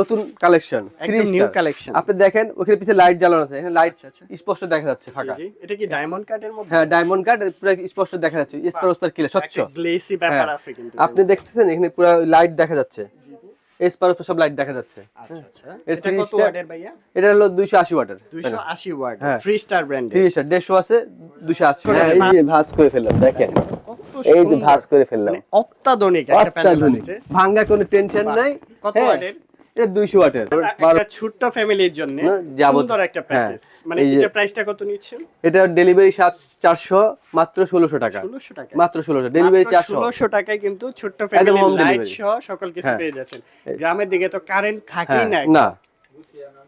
নতুন কালেকশন একদম new collection আপনি দেখেন ওখানে পিছে লাইট জ্বালানো আছে। এখানে লাইট আচ্ছা, আচ্ছা। স্পষ্ট দেখা যাচ্ছে ফাঁকা। এটা কি ডায়মন্ড কাটের মধ্যে? হ্যাঁ ডায়মন্ড কার্ড পুরো স্পষ্ট দেখা যাচ্ছে। স্পার ক্লিয়ার স্বচ্ছ। গ্লেসি ব্যাপার হ্যাঁ। আছে কিন্তু আপনি দেখতেছেন এখানে পুরো লাইট দেখা যাচ্ছে। স্পার স্পার সব লাইট দেখা যাচ্ছে। আচ্ছা আচ্ছা। এটা কত ওয়াটের ভাইয়া? এটা হলো দুইশো আশি ওয়াটের। 280 ওয়াট হ্যাঁ। ফ্রি স্টার তিরিশ দেড়শো আছে দুশো আশি। করে হ্যাঁ, এই যে ভাঁজ করে ফেললাম দেখেন। এই যে ভাঁজ করে ফেললাম। মানে অত্যাধুনিক একটা প্যানেল আসছে। ভাঙ্গা কোনো টেনশন নাই। কত হ্যাঁ, ওয়াটের? এটা দুইশো ওয়াটের। বারো- একটা ছোট্ট ফ্যামিলির জন্য সুন্দর একটা প্যাকেজ মানে এটা প্রাইসটা কত নিচ্ছেন? এটা ডেলিভারি সাত চারশো মাত্র ষোলোশো টাকা। 1600 টাকা। মাত্র ষোলোশো। ডেলিভারি চারশো। ষোলোশো টাকায় কিন্তু ফ্যামিলি লাইট সহ সকল কিছু হ্যাঁ। পেয়ে যাচ্ছেন। গ্রামের দিকে তো কারেন্ট থাকেই হ্যাঁ না না।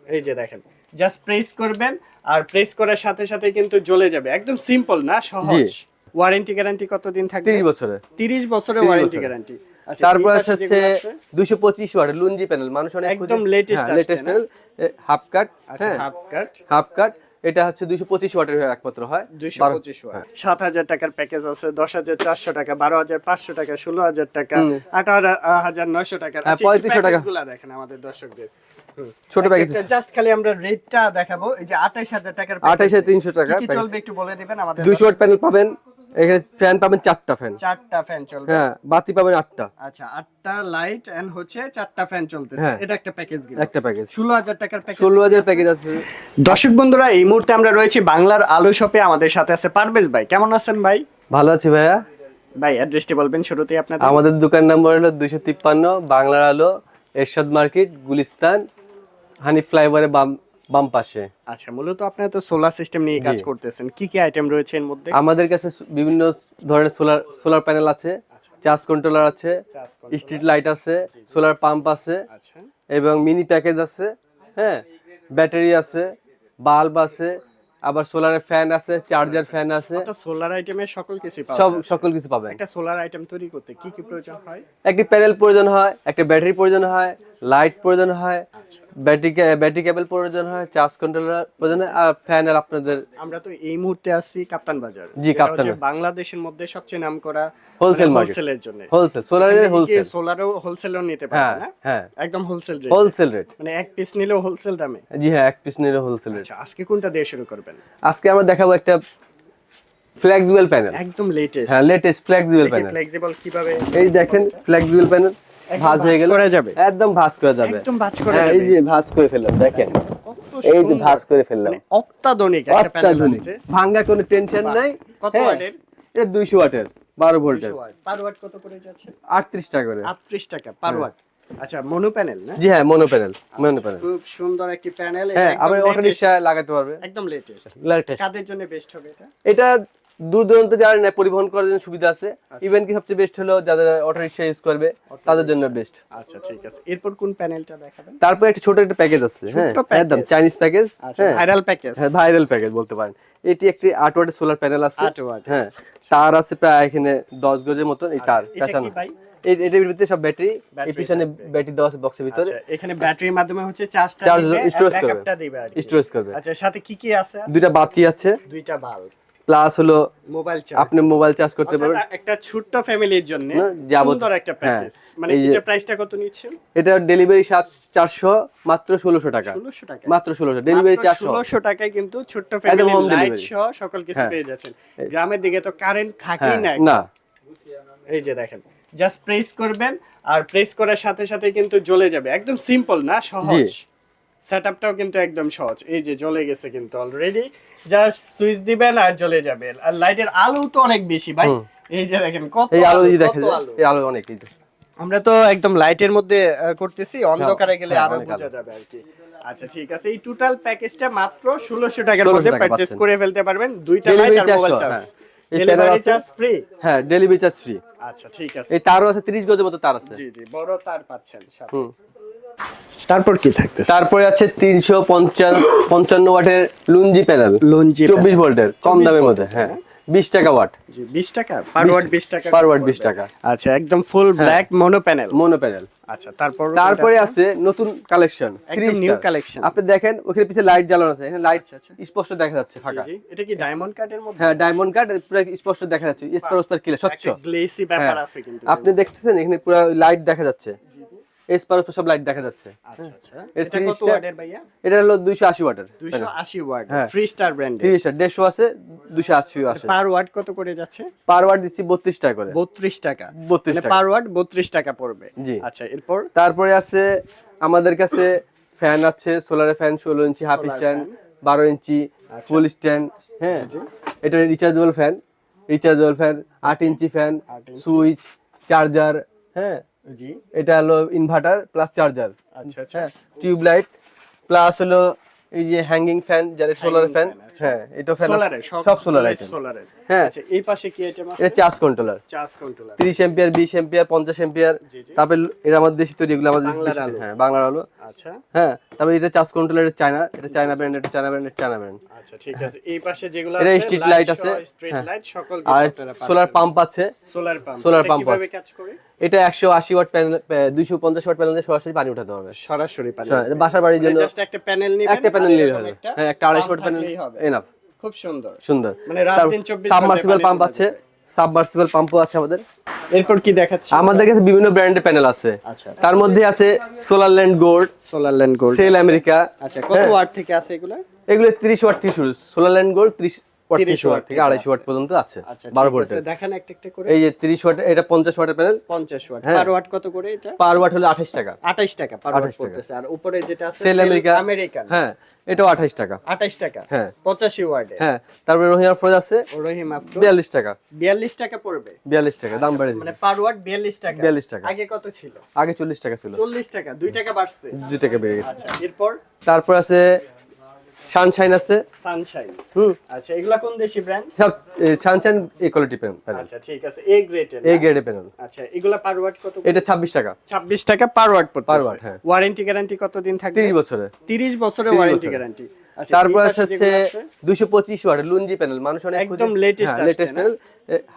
এই যে দেখেন জাস্ট প্রেস করবেন আর প্রেস করার সাথে সাথে কিন্তু জ্বলে যাবে। একদম সিম্পল না সহজ। ওয়ারেন্টি গ্যারান্টি কতদিন থাকবে? তিরিশ বছরে। 30 বছরের ওয়ারেন্টি। গ্যারান্টি তারপর আছে হচ্ছে আছে, পঁচিশ ওয়াটের লুঞ্জি প্যানেল মানুষ অনেক একদম latest আসছে লেটেস্ট প্যানেল হাফ কাট আচ্ছা হ্যাঁ। হাফ স্কার্ট হাফ কাট এটা হচ্ছে দুইশো পঁচিশ ওয়াটের একমাত্র হয়। দুইশো পঁচিশ সাত হাজার টাকার প্যাকেজ আছে দশ হাজার চারশো টাকা বারো হাজার পাঁচশো টাকা ষোলো হাজার টাকা আঠারো হাজার নয়শো টাকা হ্যাঁ, 3500 টাকা। গুলা দেখেন আমাদের দর্শকদের। ছোট প্যাকেজ জাস্ট খালি আমরা রেটটা দেখাবো এই যে আঠাইশ হাজার টাকার আঠাইশ হাজার তিনশো টাকা চলবে একটু বলে দিবেন আমাদের দুইশো ওয়াট প্যানেল পাবেন এখানে ফ্যান পাবেন চারটা ফ্যান চারটা ফ্যান চলবে। হ্যাঁ বাতি পাবেন আটটা। আচ্ছা আটটা লাইট এন্ড হচ্ছে চারটা ফ্যান চলতেছে। হ্যাঁ। এটা একটা প্যাকেজ গেল। একটা প্যাকেজ ষোলো হাজার টাকার প্যাকেজ ষোলো হাজার প্যাকেজ আছে। দর্শক বন্ধুরা এই মুহূর্তে আমরা রয়েছি বাংলার আলো শপে আমাদের সাথে আছে পারভেজ ভাই। কেমন আছেন ভাই? ভালো আছি ভাইয়া। ভাই অ্যাড্রেসটি বলবেন শুরুতেই আপনাদের। আমাদের দোকান নাম্বার হলো দুইশো তিপ্পান্ন বাংলার আলো এরশাদ মার্কেট গুলিস্তান হানি ফ্লাইওভারের বাম বাম পাশে। আচ্ছা মূলত আপনারা তো সোলার সিস্টেম নিয়ে কাজ করতেছেন। কি কি আইটেম রয়েছে এর মধ্যে? আমাদের কাছে বিভিন্ন ধরনের সোলার সোলার প্যানেল আছে চার্জ কন্ট্রোলার আছে স্ট্রিট লাইট আছে সোলার পাম্প আছে আচ্ছা। এবং মিনি প্যাকেজ আছে হ্যাঁ? ব্যাটারি আছে বাল্ব আছে আবার সোলারের ফ্যান আছে চার্জার ফ্যান আছে। সোলার আইটেমের সকল কিছু সব সকল কিছু পাবেন। একটা সোলার আইটেম তৈরি করতে কি কি প্রয়োজন হয়? একটি প্যানেল প্রয়োজন হয় একটা ব্যাটারি প্রয়োজন হয় লাইট প্রয়োজন হয় ব্যাটারি ব্যাটারি কেবল প্রয়োজন হয় চার্জ কন্ট্রোলার প্রয়োজন হয় আর ফ্যানের আপনাদের আমরা তো এই মুহূর্তে আছি কাপ্তান বাজার জি, কাপ্তান বাংলাদেশের মধ্যে সবচেয়ে নামকরা market। হোলসেলের জন্য। হোলসেল সোলারের হোলসেল সোলারও হোলসেলও নিতে হ্যাঁ না? হ্যাঁ। একদম হোলসেল রেট হোলসেল রেট মানে এক পিস নিলেও হোলসেল দামে? জি হ্যাঁ এক পিস নিলে হোলসেল রেট আচ্ছা আজকে কোনটা দিয়ে শুরু করবেন? আজকে আমরা দেখাবো একটা ফ্লেক্সিবল প্যানেল একদম লেটেস্ট হ্যাঁ লেটেস্ট ফ্লেক্সিবল প্যানেল ফ্লেক্সিবল কীভাবে এই দেখেন ফ্লেক্সিবল প্যানেল ভাঁজ হয়ে গেল যাবে। একদম ভাঁজ করা যাবে। একদম ভাঁজ করা হ্যাঁ এই যে ভাঁজ করে ফেললাম দেখেন। এই যে। ভাঁজ করে ফেললাম। মানে অত্যাধুনিক একটা প্যানেল আসছে। ভাঙ্গা কোনো টেনশন নাই। কত হ্যাঁ, ওয়াটের? এটা দুইশো ওয়াটের বারো ভোল্টের। Per watt. কত করে যাচ্ছে? আটত্রিশ টাকা করে। 38 টাকা পার ওয়াট আচ্ছা মনো প্যানেল না? জি হ্যাঁ মনো প্যানেল মনো প্যানেল খুব সুন্দর একটি প্যানেল হ্যাঁ আবার অটো রিক্সা লাগাতে পারবে। একদম লেটেস্ট লেটেস্ট কাদের জন্য বেস্ট হবে এটা? এটা দূর দূরান্ত যারা নেয় পরিবহন করার জন্য সুবিধা আছে। ইভেন কি সবচেয়ে বেস্ট হলো যাদের অটো রিক্সা ইউজ করবে তাদের জন্য বেস্ট আচ্ছা ঠিক আছে। এরপর কোন প্যানেলটা দেখাবেন? তারপর একটা ছোট একটা প্যাকেজ আছে হ্যাঁ একদম চাইনিজ প্যাকেজ আচ্ছা ভাইরাল প্যাকেজ হ্যাঁ ভাইরাল প্যাকেজ বলতে পারেন। এটি একটি আট ওয়াটের সোলার প্যানেল আছে। হ্যাঁ তার আছে প্রায় এখানে দশ গজের মতন এই তার কি ভাই? এই- এটার ভিতরে সব ব্যাটারি। এই পিছনে ব্যাটারি। দেওয়া আছে বক্সের ভিতরে। আচ্ছা এখানে ব্যাটারির মাধ্যমে হচ্ছে চার্জটা storage করবে। স্টোরেজ করবে। আচ্ছা সাথে কি কি আছে? দুইটা বাতি আছে। দুইটা বাল্ব প্লাস হলো মোবাইল চার্জ আপনি মোবাইল চার্জ করতে পারবেন। একটা ছোট্ট ফ্যামিলির জন্য সুন্দর একটা প্যাকেজ মানে এটা প্রাইসটা কত নিচ্ছেন? এটা ডেলিভারি সাত চারশো মাত্র ষোলোশো টাকা। ষোলোশো টাকা। মাত্র ষোলোশো ডেলিভারি চারশো। ষোলোশো টাকায় কিন্তু ছোট্ট ফ্যামিলি লাইট সহ সকল কিছু হ্যাঁ। পেয়ে যাচ্ছেন। গ্রামের দিকে তো কারেন্ট থাকেই হ্যাঁ না না। এই যে দেখেন জাস্ট প্রেস করবেন আর প্রেস করার সাথে সাথে কিন্তু জ্বলে যাবে। একদম সিম্পল না সহজ। সেটআপটাও কিন্তু একদম সহজ। এই যে জ্বলে গেছে কিন্তু অলরেডি জাস্ট সুইচ দিবেন আর জ্বলে যাবে। আর লাইটের আলো তো অনেক বেশি ভাই। এই যে দেখেন কত এই আলো যদি কত দেখা যায়। এই আলো অনেক যে। আমরা তো একদম লাইটের মধ্যে করতেছি। অন্ধকারে গেলে হ্যাঁ, আরও বোঝা যাবে আর কি। আচ্ছা ঠিক আছে। এই টোটাল প্যাকেজটা মাত্র ষোলোশো টাকার মধ্যে পাচ্ছেন। করে ফেলতে পারবেন। দুইটা লাইট আর মোবাইল চার্জ হ্যাঁ। ডেলিভারি চার্জ ফ্রি হ্যাঁ ডেলিভারি চার্জ ফ্রি আচ্ছা ঠিক আছে। এই তারও আছে তিরিশ গজের মতো তার আছে। জি জি বড় তার পাচ্ছেন সাথে। তারপর কি থাকতেছে? তারপরে আছে তিনশো পঞ্চান্ন ওয়াটের লুঞ্জি প্যানেল। লঞ্জি চব্বিশ ভোল্টের কম দামের মধ্যে হ্যাঁ। বিশ টাকা ওয়াট। 20 টাকা? 20 টাকা? 20 টাকা। আচ্ছা একদম full black mono panel mono panel আচ্ছা তারপর তারপরে আছে? নতুন কালেকশন একদম new collection। আপনি দেখেন ওখানে পিছে লাইট জ্বালানো আছে এখানে লাইট আচ্ছা, আচ্ছা। স্পষ্ট দেখা যাচ্ছে ফাঁকা। এটা কি ডায়মন্ড কাটের মধ্যে? হ্যাঁ ডায়মন্ড কার্ড পুরো স্পষ্ট দেখা যাচ্ছে স্পার স্পার ক্লিয়ার স্বচ্ছ। গ্লেসি ব্যাপার হ্যাঁ। আছে কিন্তু আপনি দেখতেছেন এখানে পুরো লাইট দেখা যাচ্ছে। এসপার সব লাইট দেখা যাচ্ছে। আচ্ছা আচ্ছা। এটা কত ওয়াটের ভাইয়া? এটা হলো দুইশো আশি ওয়াটের। 280 ওয়াট। হ্যাঁ। ফ্রি স্টার ব্র্যান্ডের তিরিশ দেড়শো আছে দুশো আশি আছে। পার ওয়াট কত করে যাচ্ছে? পার ওয়াট দিচ্ছি বত্রিশ টাকা করে। 32 টাকা। 32 টাকা। পার ওয়াট 32 টাকা পড়বে। জি। আচ্ছা এরপর? তারপরে আছে আমাদের কাছে ফ্যান আছে সোলারের ফ্যান ষোলো ইঞ্চি হাফ স্ট্যান্ড fan। আচ্ছা। বারো ইঞ্চি ফুল স্ট্যান্ড হ্যাঁ এটা রিচার্জেবল ফ্যান রিচার্জেবল ফ্যান আট ইঞ্চি ফ্যান সুইচ চার্জার হ্যাঁ? জি। এটা হলো ইনভার্টার প্লাস চার্জার আচ্ছা আচ্ছা। হ্যাঁ টিউব লাইট প্লাস হলো এই যে হ্যাঙ্গিং ফ্যান যারা সোলার ফ্যান। হ্যাঁ এটা ফ্যান সোলারে সব সোলার আইটেম সোলারে হ্যাঁ। আচ্ছা এই পাশে কি আইটেম আছে? এটা চার্জ কন্ট্রোলার চার্জ কন্ট্রোলার তিরিশ এম্পিয়ার বিশ এম্পিয়ার পঞ্চাশ এম্পিয়ার জি, জি। তারপরে এটা আমাদের দেশি তৈরি এগুলো আমাদের দেশি- হ্যাঁ বাংলার আলো। আচ্ছা। হ্যাঁ তারপরে এটা চার্জ কন্ট্রোলার চায়না এটা চায়না ব্র্যান্ড এটা চায়না ব্র্যান্ড এটা চায়না ব্র্যান্ড আচ্ছা ঠিক আছে। এই পাশে যেগুলো এটা আছে street light আছে, স্ট্রিট হ্যাঁ। লাইট সকল আর সোলার পাম্প আছে। সোলার পাম্প solar pump কীভাবে কাজ করে? এটা একশো আশি ওয়াট প্যানেল দুইশো পঞ্চাশ ওয়াট প্যানেল দিয়ে সরাসরি পানি উঠাতে হবে। সরাসরি পানি হ্যাঁ, বাসার বাড়ির জন্য জাস্ট একটা প্যানেল নিবেন একটা প্যানেল নিলে হবে। হ্যাঁ একটা আড়াইশো pump ওয়াট প্যানেল এনাফ খুব সুন্দর। সুন্দর। মানে রাত দিন 24 সাবমার্সিবল পাম্প আছে। সাবমার্সিবল পাম্পও আছে আমাদের। এরপর কি দেখাচ্ছি? আমাদের কাছে বিভিন্ন ব্র্যান্ডের প্যানেল আছে। আচ্ছা। তার মধ্যে আছে solar land gold solar land gold cell America আচ্ছা কত ওয়াট থেকে আছে এগুলো? এগুলো তিরিশ ওয়াট থেকে শুরু সোলার ল্যান্ড গোল্ড ত্রিশ ওয়াট 30 ওয়াট থেকে থেকে আড়াইশো ওয়াট পর্যন্ত আছে আচ্ছা বারো ঠিক আছে একটা একটা করে। এই যে তিরিশ ওয়াট এটা পঞ্চাশ ওয়াটের প্যানেল 50 ওয়াট। হ্যাঁ। পার ওয়াট কত করে এটা? পার ওয়াট হলো আঠাশ টাকা। 28 টাকা পার ওয়াট পড়তেছে। আর উপরে যেটা আছে সেল আমেরিকা আমেরিকান। হ্যাঁ এটাও আঠাশ টাকা। 28 টাকা। হ্যাঁ। 85 ওয়ার্ডে হ্যাঁ তারপরে রোহিঙ্গা ফ্রোজ আছে। রহিম আফরোজ। বিয়াল্লিশ টাকা। 42 টাকা পড়বে। বিয়াল্লিশ টাকা দাম বেড়ে মানে পার ওয়াট 42 টাকা। 42 টাকা। আগে কত ছিল? আগে চল্লিশ টাকা ছিল। 40 টাকা 2 টাকা বাড়ছে। দুই টাকা বেড়ে গেছে। আচ্ছা এরপর? তারপর আছে সানশাইন আছে। সানশাইন হুম। আচ্ছা এগুলা কোন দেশি ব্র্যান্ড সব সানশাইন এই কোয়ালিটি প্যানেল আচ্ছা ঠিক আছে এ গ্রেডের এই গ্রেডের প্যানেল আচ্ছা এগুলা পার ওয়াট কত? এটা ছাব্বিশ টাকা। 26 টাকা পার ওয়াট পড়তেছে। Per watt, হ্যাঁ। ওয়ারেন্টি গ্যারান্টি কতদিন থাকবে? তিরিশ বছরে। 30 বছরের ওয়ারেন্টি গ্যারান্টি আচ্ছা তারপর আছে হচ্ছে যেগুলো আছে, দুশো পঁচিশ ওয়াট লুঞ্জি প্যানেল মানুষ অনেক একদম আসছে লেটেস্ট প্যানেল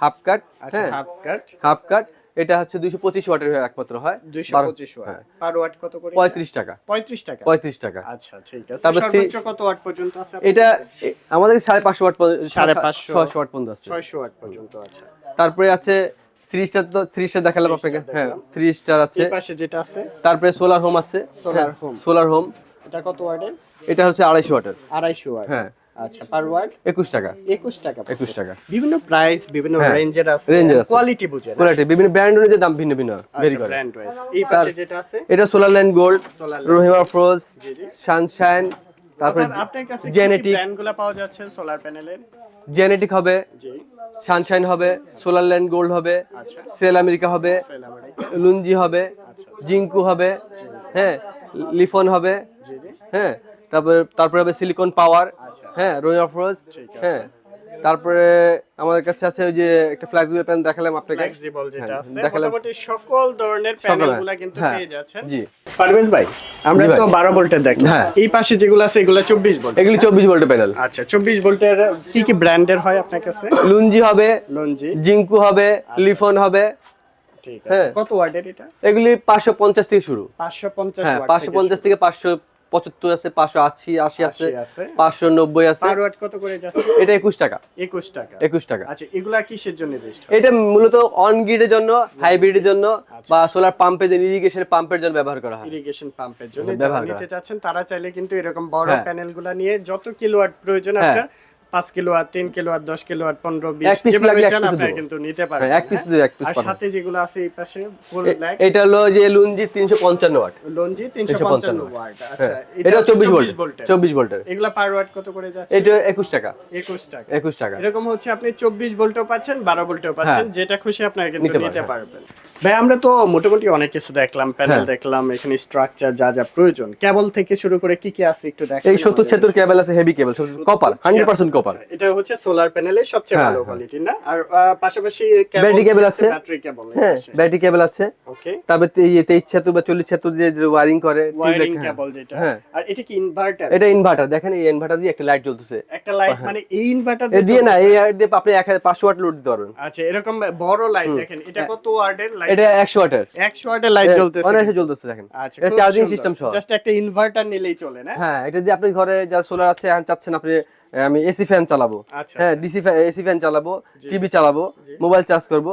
হাফ কাট আচ্ছা হাফ স্কার্ট হাফ কাট এটা হচ্ছে দুইশো পঁচিশ ওয়াটের একমাত্র হয়। 225 ওয়াট। পার ওয়াট কত করে? পঁয়ত্রিশ টাকা। 35 টাকা? পঁয়ত্রিশ টাকা। আচ্ছা ঠিক আছে। তারপর সর্বোচ্চ কত ওয়াট পর্যন্ত আছে এটা আমাদের সাড়ে পাঁচশো ওয়াট সাড়ে পাঁচশো। ছয়শো ওয়াট পর্যন্ত আছে। 600 ওয়াট পর্যন্ত আছে। তারপরে আছে স্টার তো স্টার দেখালাম আপনাকে। হ্যাঁ আছে। পাশে যেটা আছে? তারপরে সোলার হোম আছে। Solar home। সোলার হোম এটা কত ওয়াটের? এটা হচ্ছে আড়াইশো ওয়াটের। 250 ওয়াট। হ্যাঁ। আচ্ছা পার ওয়াট একুশ টাকা। 21 টাকা একুশ টাকা। বিভিন্ন প্রাইস বিভিন্ন হ্যাঁ, রেঞ্জের আছে range আছে। কোয়ালিটি বুঝে কোয়ালিটি বিভিন্ন ব্র্যান্ড অনুযায়ী দাম ভিন্ন ভিন্ন ভেরি আচ্ছা করে। ব্র্যান্ড ওয়াইজ এই পাশে যেটা আছে? এটা solar land gold Rohima froze জি জি। সানশাইন তারপরে আপনার- কাছে জেনেটিক ব্র্যান্ডগুলো পাওয়া যাচ্ছে সোলার প্যানেলের জেনেটিক হবে জি। সানশাইন হবে সোলার ল্যান্ড গোল্ড হবে আচ্ছা। সেল আমেরিকা হবে সেল লুঞ্জি হবে জিঙ্কু হবে হ্যাঁ লিফন হবে জি জি। হ্যাঁ। তারপরে তারপরে হবে সিলিকন পাওয়ার আচ্ছা। হ্যাঁ রোজ ফ্রোজ ঠিক আছে। হ্যাঁ। তারপরে আমাদের কাছে আছে ওই যে একটা ফ্লেক্সিবল প্যান দেখালাম আপনাকে। ফ্লেক্সিবল যেটা হ্যাঁ, আছে। মোটামুটি সকল ধরনের প্যানেলগুলো কিন্তু হ্যাঁ, পেয়ে যাচ্ছেন। জি। পারভেজ ভাই আমরা তো 12 ভোল্টের দেখলাম। হ্যাঁ। এই পাশে যেগুলো আছে এগুলো 24 ভোল্ট। এগুলি চব্বিশ ভোল্টের প্যানেল আচ্ছা 24 ভোল্টের কি কি ব্র্যান্ডের হয় আপনার কাছে? লুঞ্জি হবে লঞ্জি। জিঙ্কু হবে লিফন হবে। ঠিক আছে। কত ওয়াটের এটা? এগুলি পাঁচশো পঞ্চাশ থেকে শুরু। 550 হ্যাঁ ওয়াট পাঁচশো পঞ্চাশ থেকে পাঁচশো পঁচাত্তর আছে পাঁচশো আশি আশি আছে পাঁচশো নব্বই আছে। কত করে এটা একুশ টাকা। 21 টাকা। একুশ টাকা। আচ্ছা এগুলা কিসের জন্য বেস্ট এটা মূলত অন গ্রিডের জন্য হাইব্রিডের জন্য আচ্ছা। বা সোলার পাম্পের জন্য ইরিগেশন পাম্পের জন্য ব্যবহার করা হয়। ইরিগেশন পাম্পের জন্য যারা নিতে চাচ্ছেন তারা চাইলে কিন্তু এরকম বড় প্যানেল প্যানেলগুলা নিয়ে যত কিলোয়াট প্রয়োজন হ্যাঁ। আপনার পাঁচ কিলোওয়াট তিন কিলোওয়াট দশ কিলোওয়াট পনেরো বিশ যেভাবে চান আপনারা কিন্তু নিতে পারেন হ্যাঁ, এক piece দিয়ে এক piece আর পাঠান। সাথে যেগুলো আছে এই পাশে ফুল ব্ল্যাক এটা হলো যে লুঞ্জি তিনশো পঞ্চান্ন ওয়াট। লঞ্জি তিনশো পঞ্চান্ন ওয়াট। আচ্ছা হ্যাঁ এটা চব্বিশ ভোল্ট চব্বিশ ভোল্টের। এগুলা পার ওয়াট কত করে যাচ্ছে? এটা একুশ টাকা। একুশ টাকা। একুশ টাকা। এরকম হচ্ছে আপনি চব্বিশ ভোল্টও পাচ্ছেন বারো ভোল্টও পাচ্ছেন হ্যাঁ। যেটা খুশি আপনারা কিন্তু নিতে নিতে পারবেন। ভাই আমরা তো মোটামুটি অনেক কিছু দেখলাম প্যানেল হ্যাঁ। দেখলাম এখানে স্ট্রাকচার যা যা প্রয়োজন। কেবল থেকে শুরু করে কি কি আছে একটু দেখেন এই সত্তর ছিয়াত্তর কেবল আছে heavy cable copper hundred percent copper এটা হচ্ছে সোলার প্যানেলের সবচেয়ে হ্যাঁ, ভালো হ্যাঁ। কোয়ালিটি না? আর পাশাপাশি Battery cable আছে। ব্যাটারি কেবল হ্যাঁ ব্যাটারি কেবল আছে। ওকে তারপরে তে- তেইশ ছিয়াত্তর বা চল্লিশ ছিয়াত্তর যে ওয়ারিং করে হ্যাঁ, কেবল যেটা। হ্যাঁ। আর এটা কি ইনভার্টার এটা ইনভার্টার দেখেন এই ইনভার্টার দিয়ে একটা লাইট জ্বলতেছে। একটা লাইট মানে এই ইনভার্টার দিয়ে না এই লাইট দিয়ে আপনি এক হাজার পাঁচশো ওয়াট লোড দিতে পারবেন। আচ্ছা এরকম বড় লাইট দেখেন এটা কত ওয়াটের লাইট এটা একশো ওয়াটের। 100 ওয়াটের লাইট জ্বলতেছে অনায়াসে জ্বলতেছে দেখেন। আচ্ছা এটা চার্জিং সিস্টেম সহ। জাস্ট একটা ইনভার্টার নিলেই চলে না? হ্যাঁ এটা দিয়ে আপনি ঘরে যা সোলার আছে এখন চাচ্ছেন আপনি আমি এসি ফ্যান চালাবো। আচ্ছা হ্যাঁ ডিসি এসি ফ্যান চালাবো টিভি চালাবো মোবাইল চার্জ করব।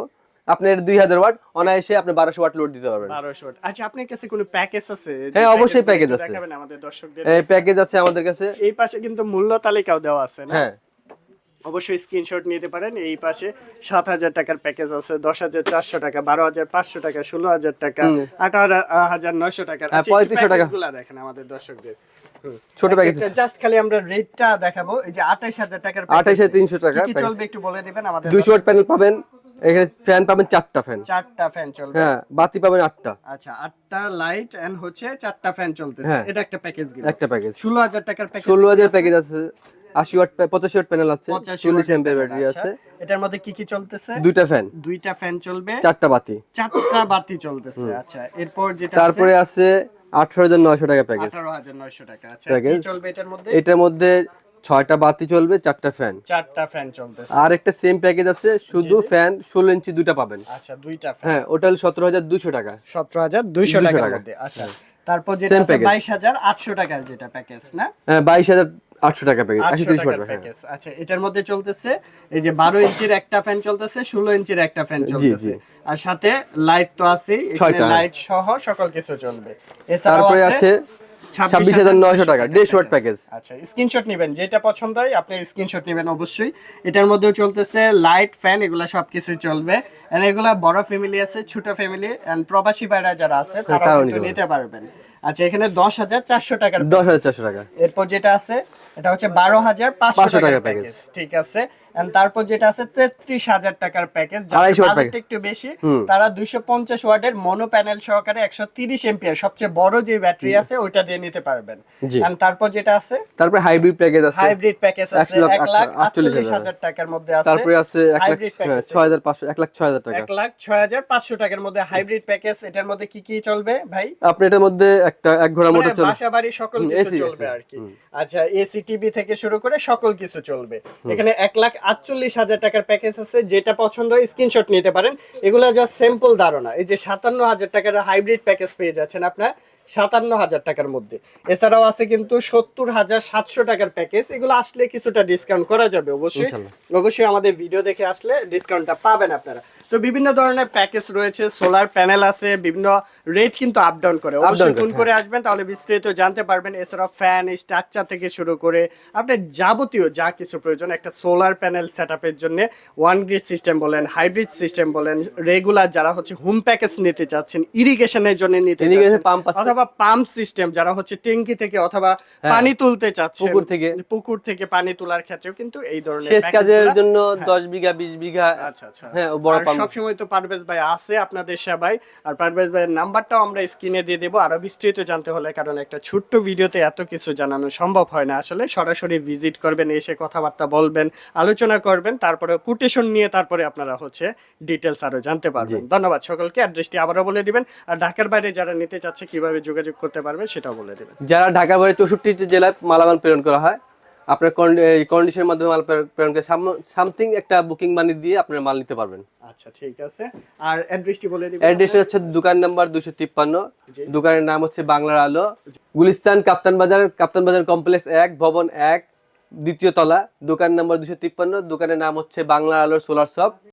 আপনার দুই হাজার ওয়াট অনায়াসে আপনি বারোশো ওয়াট লোড দিতে পারবেন। বারোশো আচ্ছা আপনার কাছে কোনো প্যাকেজ আছে? হ্যাঁ, অবশ্যই package আছে। আমাদের দর্শকদের। এই প্যাকেজ আছে আমাদের কাছে। এই পাশে কিন্তু মূল্য তালিকাও দেওয়া আছে হ্যাঁ। অবশ্যই স্ক্রিনশট নিতে পারেন। এই পাশে সাত হাজার টাকার প্যাকেজ আছে। দশ হাজার চারশো টাকা বারো হাজার পাঁচশো টাকা ষোলো হাজার টাকা আঠারো হাজার নয়শো টাকা। হ্যাঁ, 3500 টাকা। গুলা দেখেন আমাদের দর্শকদের। ছোট প্যাকেজ জাস্ট খালি আমরা রেটটা দেখাবো। এই যে আঠাইশ হাজার টাকার package। 28,300 টাকা কি চলবে একটু বলে দিবেন আমাদের ওয়াট প্যানেল পাবেন। এখানে ফ্যান পাবেন চারটা ফ্যান চারটা ফ্যান চলবে। হ্যাঁ বাতি পাবেন আটটা। আচ্ছা আটটা লাইট এন্ড হচ্ছে চারটা ফ্যান চলতেছে। হ্যাঁ। এটা একটা প্যাকেজ গেল একটা প্যাকেজ ষোলো হাজার টাকার প্যাকেজ ষোলো হাজার প্যাকেজ আছে। আশি ওয়াট পঁচাশি ওয়াট প্যানেল আছে পঁচাশি চল্লিশ watt-এর এম্পের panel, ব্যাটারি। আছে। এটার মধ্যে কি কি চলতেছে? দুইটা ফ্যান দুইটা ফ্যান চলবে। চারটা বাতি। চারটা বাতি চলতেছে আচ্ছা। এরপর যেটা তারপরে আছে আঠারো হাজার নয়শো টাকা প্যাকেজ আঠারো হাজার নয়শো টাকা আচ্ছা। কি চলবে এটার মধ্যে? এটার মধ্যে ছয়টা বাতি চলবে চারটা ফ্যান চারটা ফ্যান চলতেছে। আর একটা সেম প্যাকেজ আছে শুধু ফ্যান ষোলো ইঞ্চি দুটা পাবেন। আচ্ছা দুইটা ফ্যান হ্যাঁ ওটা হলো সতেরো হাজার দুশো টাকা। সতেরো হাজার দুইশো টাকার টাকা। মধ্যে আচ্ছা। তারপর যেটা। বাইশ হাজার আটশো টাকার যেটা প্যাকেজ না? হ্যাঁ বাইশ হাজার আটশো টাকা প্যাকেজ আশি আটশো তিরিশ টাকার ওয়াট হ্যাঁ। প্যাকেজ আচ্ছা এটার মধ্যে চলতেছে এই যে বারো ইঞ্চির একটা ফ্যান চলতেছে ষোলো ইঞ্চির একটা ফ্যান চলতেছে। আর সাথে লাইট তো আছেই এখানে হ্যাঁ। লাইট সহ সকল কিছু চলবে। এছাড়াও আছে ছাব্বিশ হাজার নয়শো টাকা দেড়শো ওয়াট প্যাকেজ আচ্ছা স্ক্রিনশট নেবেন যেটা পছন্দ হয় আপনি স্ক্রিনশট নেবেন অবশ্যই। এটার মধ্যেও চলতেছে লাইট ফ্যান এগুলা সবকিছু চলবে। এন্ড এগুলা বড় ফ্যামিলি আছে ছোট ফ্যামিলি এন্ড প্রবাসী ভাইরা যারা আছে কিন্তু নিতে নিতে পারবেন। আচ্ছা এখানে দশ হাজার চারশো টাকার দশ হাজার চারশো টাকা। এরপর যেটা আছে এটা হচ্ছে বারো হাজার পাঁচশো টাকার প্যাকেজ ঠিক আছে? তারপর যেটা আছে তেত্রিশ হাজার টাকার প্যাকেজ একটু বেশি তারা দুইশো পঞ্চাশ ওয়াটের মনো প্যানেল সহকারে একশো তিরিশ এম্পিয়ার সবচেয়ে বড় যে ব্যাটারি আছে ওইটা দিয়ে নিতে পারবেন। তারপর যেটা আছে তারপরে হাইব্রিড প্যাকেজ আছে। হাইব্রিড প্যাকেজ আছে এক লাখ আটচল্লিশ হাজার। টাকার মধ্যে আছে তারপরে আছে এক লাখ হ্যাঁ, ছয় হাজার পাঁচশো এক লাখ ছয় হাজার টাকা। এক লাখ ছয় হাজার পাঁচশো টাকার মধ্যে হাইব্রিড প্যাকেজ এটার মধ্যে কি কি চলবে ভাই? আপনি এটার মধ্যে একটা এক ঘোড়া মোটর চলবে বাসা বাড়ি সকল কিছু চলবে আর কি আচ্ছা এসি টিভি থেকে শুরু করে সকল কিছু চলবে। এখানে এক লাখ আটচল্লিশ হাজার টাকার প্যাকেজ আছে যেটা পছন্দ হয় স্ক্রিনশট নিতে পারেন। এগুলো জাস্ট ধারণা। এই যে সাতান্ন হাজার টাকার হাইব্রিড প্যাকেজ পেয়ে যাচ্ছেন আপনার সাতান্ন হাজার টাকার মধ্যে। এছাড়াও আছে কিন্তু সত্তর হাজার সাতশো টাকার প্যাকেজ এগুলো আসলে কিছুটা ডিসকাউন্ট করা যাবে অবশ্যই। অবশ্যই আমাদের ভিডিও দেখে আসলে ডিসকাউন্টটা পাবেন আপনারা। তো বিভিন্ন ধরনের প্যাকেজ রয়েছে সোলার প্যানেল আছে বিভিন্ন রেট কিন্তু আপ ডাউন করে। অবশ্যই ফোন করে আসবেন তাহলে বিস্তারিত জানতে পারবেন। এছাড়াও ফ্যান স্ট্রাকচার থেকে শুরু করে আপনার যাবতীয় যা কিছু প্রয়োজন একটা সোলার প্যানেল সেট আপের জন্য ওয়ান গ্রিড সিস্টেম বলেন হাইব্রিড সিস্টেম বলেন রেগুলার যারা হচ্ছে হোম প্যাকেজ নিতে চাচ্ছেন ইরিগেশনের জন্য নিতে অথবা পাম্প সিস্টেম যারা হচ্ছে ট্যাঙ্কি থেকে অথবা পানি তুলতে চাচ্ছেন। পুকুর থেকে। পুকুর থেকে পানি তোলার ক্ষেত্রেও কিন্তু এই ধরনের শেষ কাজের জন্য দশ বিঘা বিশ বিঘা আচ্ছা আচ্ছা। হ্যাঁ বড় পাম্প সবসময় তো পারভেজ ভাই আছে আপনাদের সেবায়। আর পারভেজ ভাইয়ের নাম্বারটাও আমরা স্ক্রিনে দিয়ে দেবো। আরও বিস্তৃত জানতে হলে কারণ একটা ছোট্ট ভিডিওতে এত কিছু জানানো সম্ভব হয় না। আসলে সরাসরি ভিজিট করবেন এসে কথাবার্তা বলবেন আলোচনা করবেন তারপরে কোটেশন নিয়ে তারপরে আপনারা হচ্ছে ডিটেলস আরও জানতে পারবেন। ধন্যবাদ সকলকে। অ্যাড্রেসটি আবারও বলে দিবেন। আর ঢাকার বাইরে যারা নিতে চাচ্ছে কীভাবে যোগাযোগ করতে পারবে সেটাও বলে দেবেন। যারা ঢাকা বাইরে চৌষট্টি জেলায় মালামাল প্রেরণ করা হয় আপনার কন্ডিশনের মাধ্যমে মাল প্রেরণ- করে সামথিং একটা বুকিং মানি দিয়ে আপনার মাল নিতে পারবেন। আচ্ছা ঠিক আছে। আর অ্যাড্রেসটি বলে দিবেন অ্যাড্রেস হচ্ছে দোকান নাম্বার দুশো তিপ্পান্ন। দোকানের নাম হচ্ছে বাংলার আলো। গুলিস্তান কাপ্তান বাজার কাপ্তান বাজার কমপ্লেক্স 1 ভবন 1 দ্বিতীয় তলা দোকান নাম্বার দুশো তিপ্পান্ন। দোকানের নাম হচ্ছে বাংলার আলো সোলার শপ।